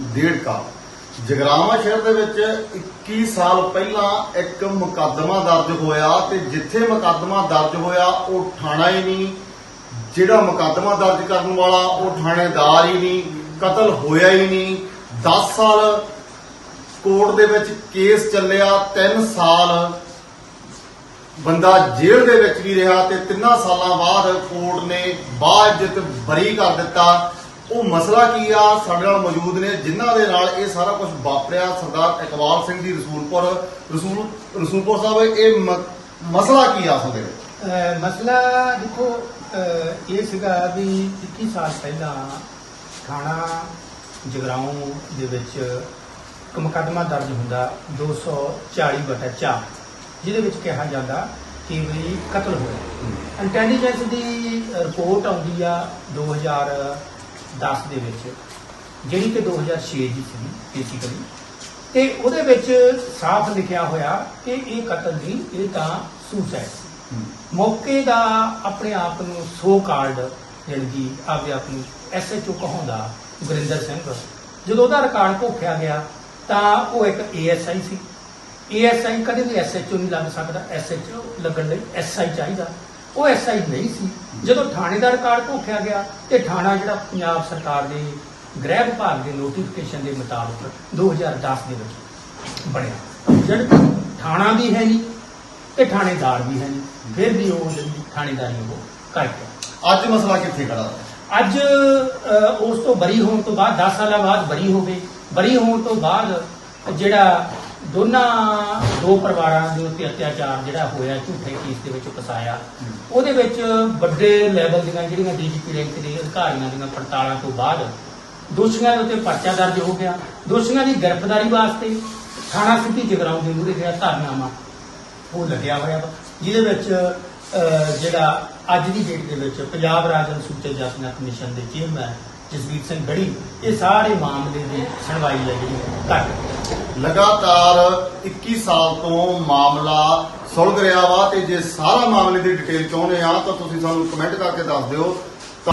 ਡੇਢਕਾ ਜਗਰਾਵਾਂ ਸ਼ਹਿਰ ਦੇ ਵਿੱਚ 21 ਸਾਲ ਪਹਿਲਾਂ ਇੱਕ ਮੁਕੱਦਮਾ ਦਰਜ ਹੋਇਆ ਤੇ ਜਿੱਥੇ ਮੁਕੱਦਮਾ ਦਰਜ ਹੋਇਆ, ਉਹ ਥਾਣਾ ਹੀ ਨਹੀਂ। ਜਿਹੜਾ ਮੁਕੱਦਮਾ ਦਰਜ ਕਰਨ ਵਾਲਾ, ਉਹ ਥਾਣੇਦਾਰ ਹੀ ਨਹੀਂ। ਕਤਲ ਹੋਇਆ ਹੀ ਨਹੀਂ। 10 ਸਾਲ ਕੋਰਟ ਦੇ ਵਿੱਚ ਕੇਸ ਚੱਲਿਆ 3 ਸਾਲ ਬੰਦਾ ਜੇਲ੍ਹ ਦੇ ਵਿੱਚ ਵੀ ਰਿਹਾ ਤੇ ਤਿੰਨਾਂ ਸਾਲਾਂ ਬਾਅਦ ਕੋਰਟ ਨੇ ਬਾਅਦ ਬਰੀ ਕਰ ਦਿੱਤਾ। ਉਹ ਮਸਲਾ ਕੀ ਆ? ਸਾਡੇ ਨਾਲ ਮੌਜੂਦ ਨੇ ਜਿਨ੍ਹਾਂ ਦੇ ਨਾਲ ਇਹ ਸਾਰਾ ਕੁਝ ਵਾਪਰਿਆ ਸਰਦਾਰ ਇਕਬਾਲ ਸਿੰਘ ਦੀ ਰਸੂਲਪੁਰ ਰਸੂਲ ਰਸੂਲਪੁਰ ਸਾਹਿਬ ਇਹ ਮਸਲਾ ਕੀ ਆ ਉਹਦੇ ਮਸਲਾ ਦੇਖੋ ਇਹ ਸੀਗਾ ਵੀ 21 ਸਾਲ ਪਹਿਲਾਂ ਥਾਣਾ ਜਗਰਾਉਂ ਦੇ ਵਿੱਚ ਇੱਕ ਮੁਕੱਦਮਾ ਦਰਜ ਹੁੰਦਾ 240 ਬਟਾ 4 ਜਿਹਦੇ ਵਿੱਚ ਕਿਹਾ ਜਾਂਦਾ ਕਿ ਵੀ ਕਤਲ ਹੋਇਆ। ਇੰਟੈਲੀਜੈਂਸ ਦੀ ਰਿਪੋਰਟ ਆਉਂਦੀ ਆ 2010 ਦੇ ਵਿੱਚ ਜਿਹੜੀ ਕਿ 2006 ਦੀ ਸੀ ਬੇਸਿਕਲੀ ਤੇ ਉਹਦੇ ਵਿੱਚ ਸਾਫ਼ ਲਿਖਿਆ ਹੋਇਆ ਕਿ ਇਹ ਕਤਲ ਨਹੀਂ ਇਹ ਤਾਂ ਸੁਸਾਈਡ ਸੀ। ਮੌਕੇ ਦਾ ਆਪਣੇ ਆਪ ਨੂੰ ਸੋ ਕਾਲਡ ਜਾਣੀ ਕਿ ਆਪਦੇ ਆਪ ਨੂੰ ਐਸਐਚਓ ਕਹਾਉਂਦਾ ਗੁਰਿੰਦਰ ਸਿੰਘ ਜਦੋਂ ਉਹਦਾ ਰਿਕਾਰਡ ਘੋਖਿਆ ਗਿਆ ਤਾਂ ਉਹ ਇੱਕ ਏਐਸਆਈ ਸੀ। ਏਐਸਆਈ ਕਦੇ ਵੀ ਐਸਐਚਓ ਨਹੀਂ ਲੱਗ ਸਕਦਾ। ਐਸਐਚਓ ਲੱਗਣ ਲਈ ਐਸਆਈ ਚਾਹੀਦਾ। ਉਹ ਐਸਆਈ ਨਹੀਂ ਸੀ। ਜਦੋਂ ਥਾਣੇ ਦਾ ਰਿਕਾਰਡ ਘੋਖਿਆ ਗਿਆ ਤੇ ਥਾਣਾ ਜਿਹੜਾ ਪੰਜਾਬ ਸਰਕਾਰ ਦੇ ਗ੍ਰਹਿ ਵਿਭਾਗ ਦੇ ਨੋਟੀਫਿਕੇਸ਼ਨ ਦੇ ਮੁਤਾਬਕ 2010 ਦੇ ਵਿੱਚ ਬਣਿਆ। ਜਦ ਥਾਣਾ ਵੀ ਹੈ ਨਹੀਂ ਤੇ ਥਾਣੇਦਾਰ ਵੀ ਹੈ ਨਹੀਂ। ਫਿਰ ਵੀ ਉਹ ਜਿਹੜੀ ਥਾਣੇਦਾਰੀ ਉਹ ਕਰ ਗਿਆ ਅੱਜ ਮਸਲਾ ਕਿੱਥੇ ਖੜਾ? ਅੱਜ ਉਸ ਤੋਂ ਬਰੀ ਹੋਣ ਤੋਂ ਬਾਅਦ 10 ਸਾਲਾਂ ਬਾਅਦ ਬਰੀ ਹੋ ਗਏ ਬਰੀ ਹੋਣ ਤੋਂ ਬਾਅਦ ਜਿਹੜਾ ਦੋਨਾਂ, ਦੋ ਪਰਿਵਾਰਾਂ ਦੇ ਉੱਤੇ ਅਤਿਆਚਾਰ ਜਿਹੜਾ ਹੋਇਆ, ਝੂਠੇ ਕੇਸ ਦੇ ਵਿੱਚ ਫਸਾਇਆ, ਉਹਦੇ ਵਿੱਚ ਵੱਡੇ ਲੈਵਲ ਦੀਆਂ ਜਿਹੜੀਆਂ ਡੀਜੀਪੀ ਰੈਂਕ ਦੇ ਅਧਿਕਾਰੀਆਂ ਦੀਆਂ ਪੜਤਾਲਾਂ ਤੋਂ ਬਾਅਦ ਦੋਸ਼ੀਆਂ ਦੇ ਉੱਤੇ ਪਰਚਾ ਦਰਜ ਹੋ ਗਿਆ। ਦੋਸ਼ੀਆਂ ਦੀ ਗ੍ਰਿਫਤਾਰੀ ਵਾਸਤੇ ਥਾਣਾ ਸਿੱਧੀ ਜਗਰਾਉਂ ਦੇ ਮੂਹਰੇ ਜਿਹੜਾ ਧਰਨਾਮਾ ਉਹ ਲੱਗਿਆ ਹੋਇਆ ਵਾ, ਜਿਹਦੇ ਵਿੱਚ ਜਿਹੜਾ ਅੱਜ ਦੀ ਡੇਟ ਦੇ ਵਿੱਚ ਪੰਜਾਬ ਰਾਜ ਅਨੁਸੂਚਿਤ ਜਾਤੀਆਂ ਕਮਿਸ਼ਨ ਦੇ ਚੇਅਰਮੈਨ ਜਸਵੀਰ ਸਿੰਘ ਗੜੀ, ਇਹ ਸਾਰੇ ਮਾਮਲੇ ਦੀ ਸੁਣਵਾਈ ਹੈ ਜਿਹੜੀ ਕਰ ਲਗਾਤਾਰ 21 ਸਾਲ ਤੋਂ ਮਾਮਲਾ ਸੁਲਝ ਰਿਹਾ ਵਾ ਤੇ ਜੇ ਸਾਰਾ ਮਾਮਲੇ ਦੀ ਡਿਟੇਲ ਚਾਹੁੰਦੇ ਆ ਤਾਂ ਤੁਸੀਂ ਸਾਨੂੰ ਕਮੈਂਟ ਕਰਕੇ ਦੱਸ ਦਿਓ। ਤਾਂ